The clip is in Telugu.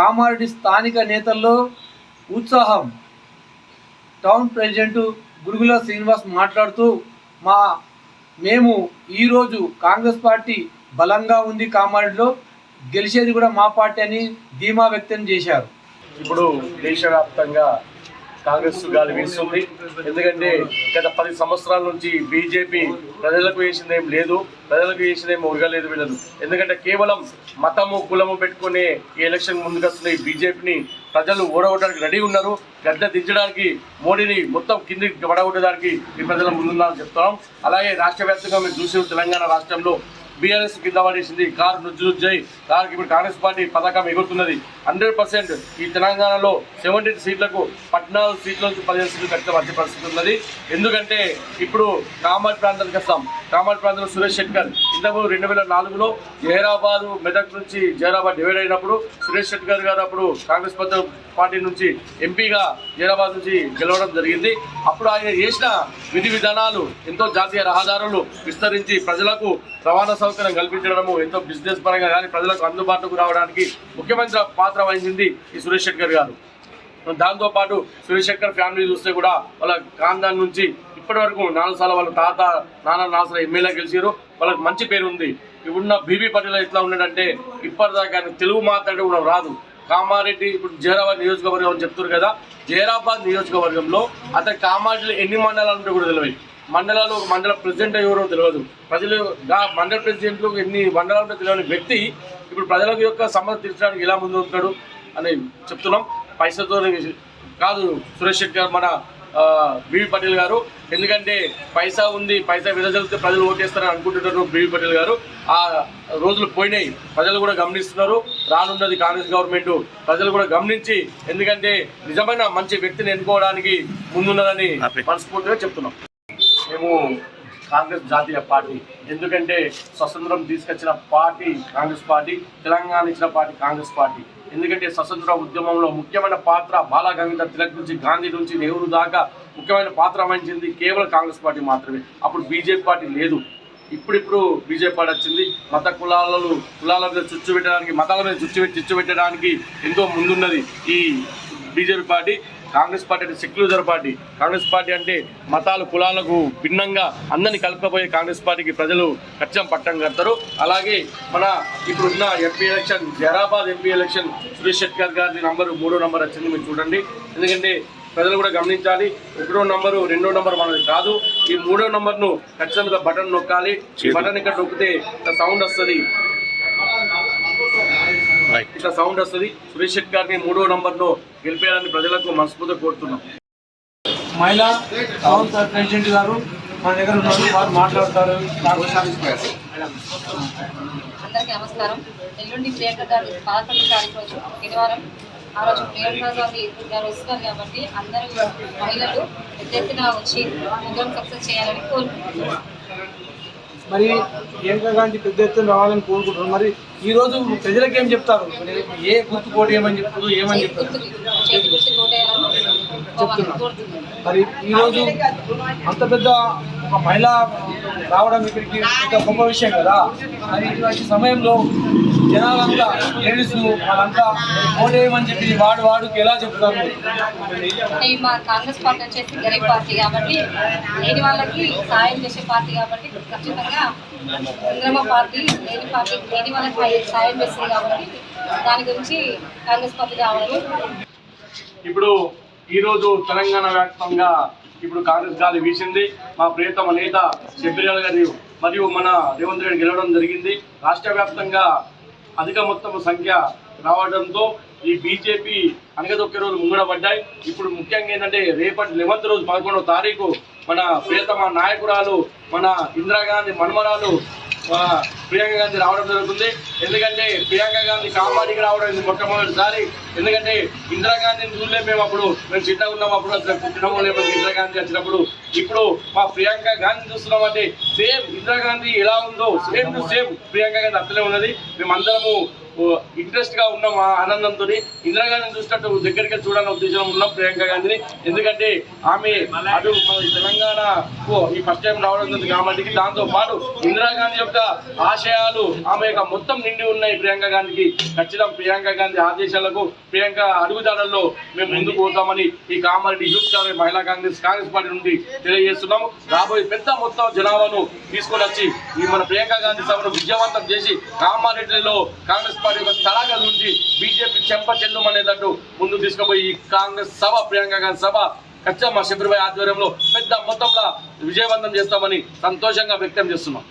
కామారెడ్డి స్థానిక నేతల్లో ఉత్సాహం. టౌన్ ప్రెసిడెంట్ గురుగుల శ్రీనివాస్ మాట్లాడుతూ మా మేము ఈరోజు కాంగ్రెస్ పార్టీ బలంగా ఉంది కామారెడ్డిలో గెలిచేది కూడా మా పార్టీ అని ధీమా వ్యక్తం చేశారు. ఇప్పుడు దేశవ్యాప్తంగా కాంగ్రెస్ గాలి వీస్తుంది. ఎందుకంటే గత పది సంవత్సరాల నుంచి బీజేపీ ప్రజలకు వేసింది ఏం లేదు. ప్రజలకు వేసింది ఏం ఉరగలేదు వీళ్ళదు ఎందుకంటే కేవలం మతము కులము పెట్టుకునే ఈ ఎలక్షన్ ముందుకొస్తున్న ఈ బీజేపీని. ప్రజలు ఓడగొట్టడానికి రెడీ ఉన్నారు. గడ్డ దించడానికి మోడీని మొత్తం కిందికి పడగొట్టడానికి ఈ ప్రజల ముందున్నారని చెప్తున్నాం. అలాగే రాష్ట్ర వ్యాప్తంగా మేము చూసిన తెలంగాణ రాష్ట్రంలో బీఆర్ఎస్ కింద పడేసింది. కారు నుజ్జు నుజ్జై. కారుకి ఇప్పుడు కాంగ్రెస్ పార్టీ పథకం ఎగురుతున్నది. హండ్రెడ్ పర్సెంట్ ఈ తెలంగాణలో సెవెంటీన్ సీట్లకు పద్నాలుగు సీట్ల నుంచి పదిహేను సీట్లు కట్టే వచ్చే పరిస్థితి ఉన్నది. ఎందుకంటే ఇప్పుడు కామారెడ్డి ప్రాంతానికి వస్తాం. కామారెడ్డి ప్రాంతంలో సురేష్ శెట్కర్ ఇంతకు రెండు వేల నాలుగులో జహీరాబాద్ మెదక్ నుంచి జహీరాబాద్ డివైడ్ అయినప్పుడు సురేష్ శెట్కర్ గారు అప్పుడు కాంగ్రెస్ పార్టీ నుంచి ఎంపీగా జహీరాబాద్ నుంచి గెలవడం జరిగింది. అప్పుడు ఆయన చేసిన విధి విధానాలు ఎంతో జాతీయ రహదారులు విస్తరించి ప్రజలకు రవాణా సౌకర్యం కల్పించడము ఎంతో బిజినెస్ పరంగా కానీ ప్రజలకు అందుబాటుకు రావడానికి ముఖ్యమంత్రి పాత్ర వహించింది ఈ సురేష్ శెట్కర్ గారు. దాంతోపాటు సురేష్ శెట్కర్ ఫ్యామిలీ చూస్తే కూడా వాళ్ళ ఖాందాన్ నుంచి ఇప్పటి వరకు నాలుగు సార్లు వాళ్ళ తాత నాన్న నాసర ఎమ్మెల్యే గెలిచారు. వాళ్ళకి మంచి పేరు ఉంది. ఇప్పుడున్న బీబీ పటేల్ ఎట్లా ఉన్నాడంటే ఇప్పటిదాకా తెలుగు మాట్లాడే కూడా రాదు. కామారెడ్డి ఇప్పుడు జైరాబాద్ నియోజకవర్గం అని చెప్తున్నారు కదా జైరాబాద్ నియోజకవర్గంలో అతని కామారెడ్డిలో ఎన్ని మండలాలు ఉంటే కూడా తెలియదు. మండలాలు ఒక మండల ప్రెసిడెంట్ ఎవరో తెలియదు ప్రజలు మండల ప్రెసిడెంట్లు ఎన్ని మండలాలు తెలియని వ్యక్తి ఇప్పుడు ప్రజల యొక్క సమస్య తీర్చడానికి ఎలా ముందు ఉంటాడు అని చెప్తున్నాం. పైసలతో కాదు సురేష్ శెట్కర్ మన బీవీ పటేల్ గారు. ఎందుకంటే పైసా ఉంది పైసా విదజల్లితే ప్రజలు ఓటేస్తారని అనుకుంటున్నారు బీవీ పటేల్ గారు. ఆ రోజులు పోయినాయి ప్రజలు కూడా గమనిస్తున్నారు. రానున్నది కాంగ్రెస్ గవర్నమెంట్. ప్రజలు కూడా గమనించి ఎందుకంటే నిజమైన మంచి వ్యక్తిని ఎన్నుకోవడానికి ముందున్నదని మనస్ఫూర్తిగా చెప్తున్నాం. మేము కాంగ్రెస్ జాతీయ పార్టీ. ఎందుకంటే స్వతంత్రం తీసుకొచ్చిన పార్టీ కాంగ్రెస్ పార్టీ తెలంగాణ ఇచ్చిన పార్టీ కాంగ్రెస్ పార్టీ. ఎందుకంటే స్వతంత్ర ఉద్యమంలో ముఖ్యమైన పాత్ర బాలా గంగాధర్ తిలక్ నుంచి గాంధీ నుంచి నెహ్రూ దాకా ముఖ్యమైన పాత్ర వహించింది కేవలం కాంగ్రెస్ పార్టీ మాత్రమే. అప్పుడు బీజేపీ పార్టీ లేదు. ఇప్పుడిప్పుడు బీజేపీ పార్టీ వచ్చింది. మత కులాలను కులాల మీద చుచ్చు పెట్టడానికి మతాల మీద చుచ్చు పెట్టి పెట్టడానికి ఎంతో ముందున్నది ఈ బీజేపీ పార్టీ. కాంగ్రెస్ పార్టీ అంటే సెక్యులర్ పార్టీ. కాంగ్రెస్ పార్టీ అంటే మతాలు కులాలకు భిన్నంగా అందరినీ కలుపుకపోయే కాంగ్రెస్ పార్టీకి ప్రజలు ఖచ్చితం పట్టం కడతారు. అలాగే మన ఇప్పుడున్న MP election Zaheerabad MP election Suresh Shetkar గారి నంబరు మూడో నంబర్ వచ్చింది మీరు చూడండి. ఎందుకంటే ప్రజలు కూడా గమనించాలి ఒకటో నంబరు రెండో నంబర్ మనది కాదు. ఈ మూడో నంబర్ను ఖచ్చితంగా బటన్ నొక్కాలి. ఈ బటన్ ఇక్కడ నొక్కితే సౌండ్ వస్తుంది. ఇట్లా సౌండ్ వస్తుంది. సురేష్ శెట్టి గారిని మూడో నంబర్ను గెలిపేయాలని ప్రజలకు మనస్ఫూర్తిగా కోరుతున్నాం. మహిళా టౌన్ ప్రెసిడెంట్ గారు మన దగ్గర ఉన్నారు. వారు మాట్లాడతారు. అందరికీ నమస్కారం. ఎల్లుండి ప్రియాంక గారి పదకొండు తారీఖు రోజు శనివారం. ఆ రోజు ప్రియాంక గారి గారు వస్తున్నారు కాబట్టి అందరూ మహిళలు ఎత్తున వచ్చి ప్రోగ్రామ్ సక్సెస్ చేయాలని కోరుకుంటున్నాను మరి ప్రియాంక గాంధీ పెద్ద ఎత్తున రావాలని కోరుకుంటున్నారు. మరి ఈ రోజు ప్రజలకు ఏం చెప్తారు? ఏ గుర్తు కోటి ఏమని చెప్తారు? ఏమని చెప్తారు కోరుతున్నాను మరి ఈ రోజు అంత పెద్ద ఒక మహిళ రావడం ఇక్కడికి పెద్ద గొప్ప విషయం కదా? మరి ఇటువంటి సమయంలో జనాలంతా లేడీస్ వాళ్ళంతా ఓటేయమని చెప్పి వాడు వాడుకి ఎలా చెప్తారు? అంటే మా కాంగ్రెస్ పార్టీ వచ్చేసి గరీబ్ పార్టీ కాబట్టి లేని వాళ్ళకి సాయం చేసే పార్టీ కాబట్టి ఖచ్చితంగా ఇంద్రమ్మ పార్టీ లేని పార్టీ లేని వాళ్ళకి సాయం చేస్తుంది కాబట్టి దాని గురించి కాంగ్రెస్ పార్టీ కావాలని ఇప్పుడు ఈరోజు తెలంగాణ వ్యాప్తంగా ఇప్పుడు కాంగ్రెస్ గాలి వీసింది. మా ప్రియతమ నేత శబరిలాల్ గారి మరియు మన రేవంత్ రెడ్డి గెలవడం జరిగింది. రాష్ట్ర వ్యాప్తంగా అధిక మొత్తం సంఖ్య రావడంతో ఈ బీజేపీ అనగదొక్క రోజు ముంగడబడ్డాయి ఇప్పుడు ముఖ్యంగా ఏంటంటే రేపటి లెవెంత్ రోజు పదకొండవ తారీఖు మన ప్రియతమ నాయకురాలు మన ఇందిరాగాంధీ మన్మరాలు ప్రియాంక గాంధీ రావడం జరుగుతుంది. ఎందుకంటే ప్రియాంక గాంధీ కామాడికి రావడం ఇది మొట్టమొదటిసారి. ఎందుకంటే ఇందిరాగాంధీని చూడలేము మేము అప్పుడు. మేము చిన్నగా ఉన్నాం అప్పుడు అసలు పుట్టినమో లేకపోతే ఇందిరాగాంధీ వచ్చినప్పుడు. ఇప్పుడు మా ప్రియాంక గాంధీ చూస్తున్నామంటే సేమ్ ఇందిరాగాంధీ ఎలా ఉందో same to same Priyanka Gandhi అట్లనే ఉన్నది. మేమందరము ఇంట్రెస్ట్గా ఉన్నాం మా ఆనందంతో ఇందిరాగాంధీని చూసినట్టు దగ్గరికి చూడాలని చూడాలనే ఉద్దేశం ఉన్నాం ప్రియాంక గాంధీని. ఎందుకంటే ఆమె అటు తెలంగాణ తెలంగాణకు ఈ ఫస్ట్ టైం రావడం జరిగింది కాబట్టి దాంతో పాటు ఇందిరాగాంధీ యొక్క ఆశయాలు ఆమె యొక్క మొత్తం నిండి ఉన్నాయి ప్రియాంక గాంధీకి. ఖచ్చితంగా ప్రియాంక గాంధీ ఆదేశాలకు ప్రియాంక అడుగుదాడల్లో మేము ముందుకు పోతామని ఈ కామారెడ్డి యూత్ కాంగ్రెస్ మహిళా కాంగ్రెస్ కాంగ్రెస్ పార్టీ నుండి తెలియజేస్తున్నాము. రాబోయే పెద్ద మొత్తం జనాభాను తీసుకొని వచ్చి ఈ మన ప్రియాంక గాంధీ సభను విజయవంతం చేసి కామారెడ్డిలో కాంగ్రెస్ పార్టీ యొక్క తడాగా నుంచి బీజేపీ చెంప చెల్లుమనేటట్టు ముందు తీసుకుపోయి ఈ కాంగ్రెస్ సభ ప్రియాంక గాంధీ సభ ఖచ్చితంగా మా శబరిబాయి ఆధ్వర్యంలో పెద్ద మొత్తంలో విజయవంతం చేస్తామని సంతోషంగా వ్యక్తం చేస్తున్నాం.